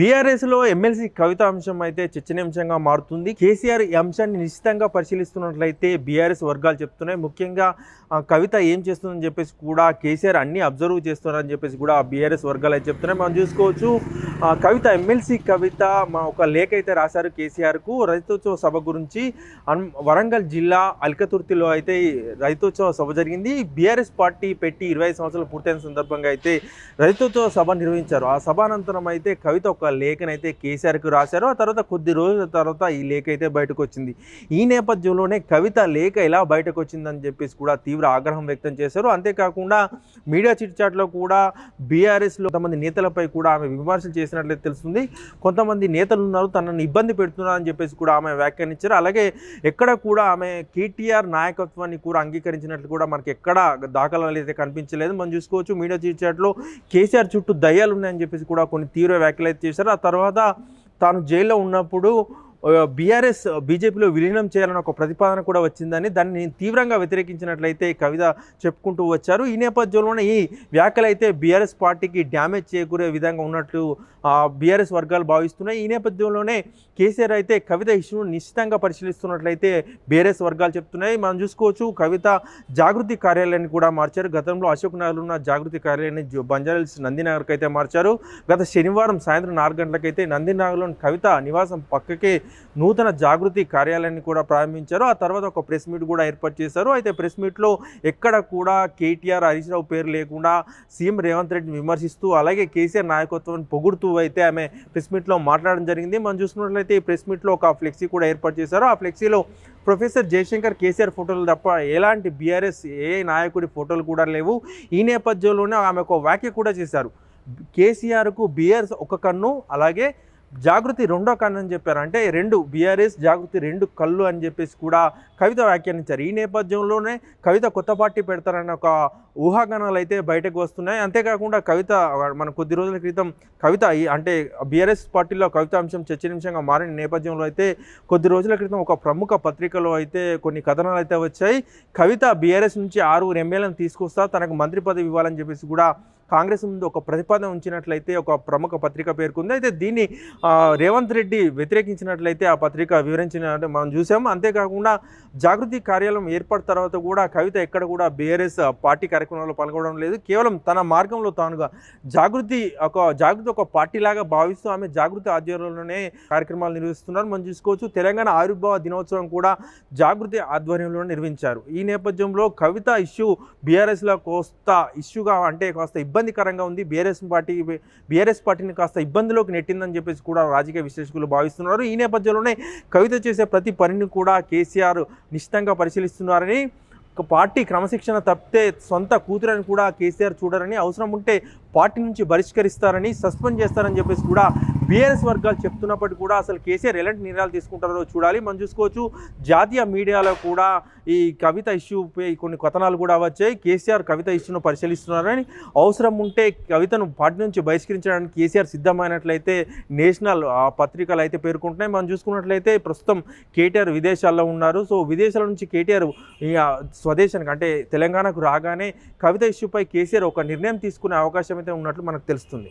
బీఆర్ఎస్లో ఎమ్మెల్సీ కవిత అంశం అయితే చర్చనీయాంశంగా మారుతుంది. కేసీఆర్ ఈ అంశాన్ని నిశ్చితంగా పరిశీలిస్తున్నట్లయితే బీఆర్ఎస్ వర్గాలు చెప్తున్నాయి. ముఖ్యంగా ఆ, కవిత ఏం చేస్తుందని చెప్పేసి కూడా కేసీఆర్ అన్ని అబ్జర్వ్ చేస్తున్నారని చెప్పేసి కూడా బీఆర్ఎస్ వర్గాలు అయితే చెప్తున్నాయి. మనం చూసుకోవచ్చు కవిత ఎమ్మెల్సీ కవిత మా ఒక లేఖ అయితే రాశారు కేసీఆర్కు. రైతోత్సవ సభ గురించి వరంగల్ జిల్లా అల్కతుర్తిలో అయితే రైతోత్సవ సభ జరిగింది. బీఆర్ఎస్ పార్టీ పెట్టి ఇరవై సంవత్సరాలు పూర్తయిన సందర్భంగా అయితే రైతోత్సవ సభ నిర్వహించారు. ఆ సభ అనంతరం అయితే కవిత ఒక లేఖను అయితే కేసీఆర్కు రాశారు. ఆ తర్వాత కొద్ది రోజుల తర్వాత ఈ లేఖ అయితే బయటకు వచ్చింది. ఈ నేపథ్యంలోనే కవిత లేఖ ఎలా బయటకు వచ్చిందని చెప్పేసి కూడా తీవ్ర ఆగ్రహం వ్యక్తం చేశారు. అంతేకాకుండా మీడియా చిట్చాట్లో కూడా బీఆర్ఎస్లో కొంతమంది నేతలపై కూడా ఆమె విమర్శలు చేసినట్లయితే తెలుస్తుంది. కొంతమంది నేతలు ఉన్నారు తనను ఇబ్బంది పెడుతున్నారని చెప్పేసి కూడా ఆమె వ్యాఖ్యానించారు. అలాగే ఎక్కడ కూడా ఆమె కేటీఆర్ నాయకత్వాన్ని కూడా అంగీకరించినట్లు కూడా మనకి ఎక్కడ దాఖలాలు అయితే కనిపించలేదు. మనం చూసుకోవచ్చు మీడియా చిట్చాట్లో కేసీఆర్ చుట్టూ దయ్యాలు ఉన్నాయని చెప్పేసి కూడా కొన్ని తీవ్ర వ్యాఖ్యలు అయితే చేశారు. ఆ తర్వాత తాను జైల్లో ఉన్నప్పుడు బీఆర్ఎస్ బీజేపీలో విలీనం చేయాలని ఒక ప్రతిపాదన కూడా వచ్చిందని దాన్ని తీవ్రంగా వ్యతిరేకించినట్లయితే కవిత చెప్పుకుంటూ వచ్చారు. ఈ నేపథ్యంలోనే ఈ వ్యాఖ్యలు అయితే బీఆర్ఎస్ పార్టీకి డ్యామేజ్ చేకూరే విధంగా ఉన్నట్లు బీఆర్ఎస్ వర్గాలు భావిస్తున్నాయి. ఈ నేపథ్యంలోనే కేసీఆర్ అయితే కవిత ఇష్యూను నిశ్చితంగా పరిశీలిస్తున్నట్లయితే బీఆర్ఎస్ వర్గాలు చెప్తున్నాయి. మనం చూసుకోవచ్చు కవిత జాగృతి కార్యాలయాన్ని కూడా మార్చారు. గతంలో అశోక్ నగర్లో ఉన్న జాగృతి కార్యాలయాన్ని జో- బంజారాహిల్స్ నందినగర్కి అయితే మార్చారు. గత శనివారం సాయంత్రం నాలుగు గంటలకైతే నందినగర్లోని కవిత నివాసం పక్కకే నూతన జాగృతి కార్యాలయాన్ని కూడా ప్రారంభించారు. ఆ తర్వాత ఒక ప్రెస్ మీట్ కూడా ఏర్పాటు చేశారు. అయితే ప్రెస్ మీట్లో ఎక్కడ కూడా కేటీఆర్ హరీష్ రావు పేరు లేకుండా సీఎం రేవంత్ రెడ్డిని విమర్శిస్తూ అలాగే కేసీఆర్ నాయకత్వాన్ని పొగుడుతూ అయితే ఆమె ప్రెస్ మీట్లో మాట్లాడడం జరిగింది. మనం చూసుకున్నట్లయితే ఈ ప్రెస్ మీట్లో ఒక ఫ్లెక్సీ కూడా ఏర్పాటు చేశారు. ఆ ఫ్లెక్సీలో ప్రొఫెసర్ జయశంకర్ కేసీఆర్ ఫోటోలు తప్ప ఎలాంటి బీఆర్ఎస్ ఏ నాయకుడి ఫోటోలు కూడా లేవు. ఈ నేపథ్యంలోనే ఆమె ఒక వ్యాఖ్య కూడా చేశారు. కేసీఆర్కు బీఆర్ఎస్ ఒక కన్ను అలాగే జాగృతి రెండో కన్ను అని చెప్పారు. అంటే రెండు బీఆర్ఎస్ జాగృతి రెండు కళ్ళు అని చెప్పేసి కూడా కవిత వ్యాఖ్యానించారు ఈ నేపథ్యంలోనే కవిత కొత్త పార్టీ పెడతారన్న ఒక ఊహాగానాలు అయితే బయటకు వస్తున్నాయి. అంతేకాకుండా కవిత మన కొద్ది రోజుల క్రితం కవిత అంటే బీఆర్ఎస్ పార్టీలో కవిత అంశం చర్చనీయాంశంగా మారిన నేపథ్యంలో అయితే కొద్ది రోజుల క్రితం ఒక ప్రముఖ పత్రికలో అయితే కొన్ని కథనాలు అయితే వచ్చాయి. కవిత బీఆర్ఎస్ నుంచి ఆరుగురు ఎమ్మెల్యేలను తీసుకొస్తా తనకు మంత్రి పదవి ఇవ్వాలని చెప్పేసి కూడా కాంగ్రెస్ ముందు ఒక ప్రతిపాదన ఉంచినట్లయితే ఒక ప్రముఖ పత్రిక పేర్కొంది. అయితే దీన్ని రేవంత్ రెడ్డి వ్యతిరేకించినట్లయితే ఆ పత్రిక వివరించిన మనం చూసాం అంతేకాకుండా జాగృతి కార్యాలయం ఏర్పడిన తర్వాత కూడా కవిత ఎక్కడ కూడా బీఆర్ఎస్ పార్టీ కార్యక్రమాల్లో పాల్గొనడం లేదు. కేవలం తన మార్గంలో తానుగా జాగృతి ఒక జాగృతి ఒక పార్టీలాగా భావిస్తూ ఆమె జాగృతి ఆధ్వర్యంలోనే కార్యక్రమాలు నిర్వహిస్తున్నారు. మనం చూసుకోవచ్చు తెలంగాణ ఆవిర్భావ దినోత్సవం కూడా జాగృతి ఆధ్వర్యంలో నిర్వహించారు. ఈ నేపథ్యంలో కవిత ఇష్యూ బీఆర్ఎస్లో కోస్త ఇష్యూగా అంటే కాస్త ఇబ్బంది ఇబ్బందికరంగా ఉంది. బీఆర్ఎస్ పార్టీ బీఆర్ఎస్ పార్టీని కాస్త ఇబ్బందిలోకి నెట్టిందని చెప్పేసి కూడా రాజకీయ విశ్లేషకులు భావిస్తున్నారు. ఈ నేపథ్యంలోనే కవిత చేసే ప్రతి పనిని కూడా కేసీఆర్ నిశ్చితంగా పరిశీలిస్తున్నారని ఒక పార్టీ క్రమశిక్షణ తప్పితే సొంత కూతురని కూడా కేసీఆర్ చూడరని అవసరం ఉంటే పార్టీ నుంచి బహిష్కరిస్తారని సస్పెండ్ చేస్తారని చెప్పేసి కూడా బీఆర్ఎస్ వర్గాలు చెప్తున్నప్పటికీ కూడా అసలు కేసీఆర్ ఎలాంటి నిర్ణయాలు తీసుకుంటారో చూడాలి. మనం చూసుకోవచ్చు జాతీయ మీడియాలో కూడా ఈ కవిత ఇష్యూపై కొన్ని కథనాలు కూడా వచ్చాయి. కేసీఆర్ కవిత ఇష్యూను పరిశీలిస్తున్నారని అవసరం ఉంటే కవితను పార్టీ నుంచి బహిష్కరించడానికి కేసీఆర్ సిద్ధమైనట్లయితే నేషనల్ ఆ, పత్రికలు అయితే పేర్కొంటున్నాయి. మనం చూసుకున్నట్లయితే ప్రస్తుతం కేటీఆర్ విదేశాల్లో ఉన్నారు. సో విదేశాల నుంచి కేటీఆర్ స్వదేశానికి అంటే తెలంగాణకు రాగానే కవిత ఇష్యూపై కేసీఆర్ ఒక నిర్ణయం తీసుకునే అవకాశం అయితే ఉన్నట్లు మనకు తెలుస్తుంది.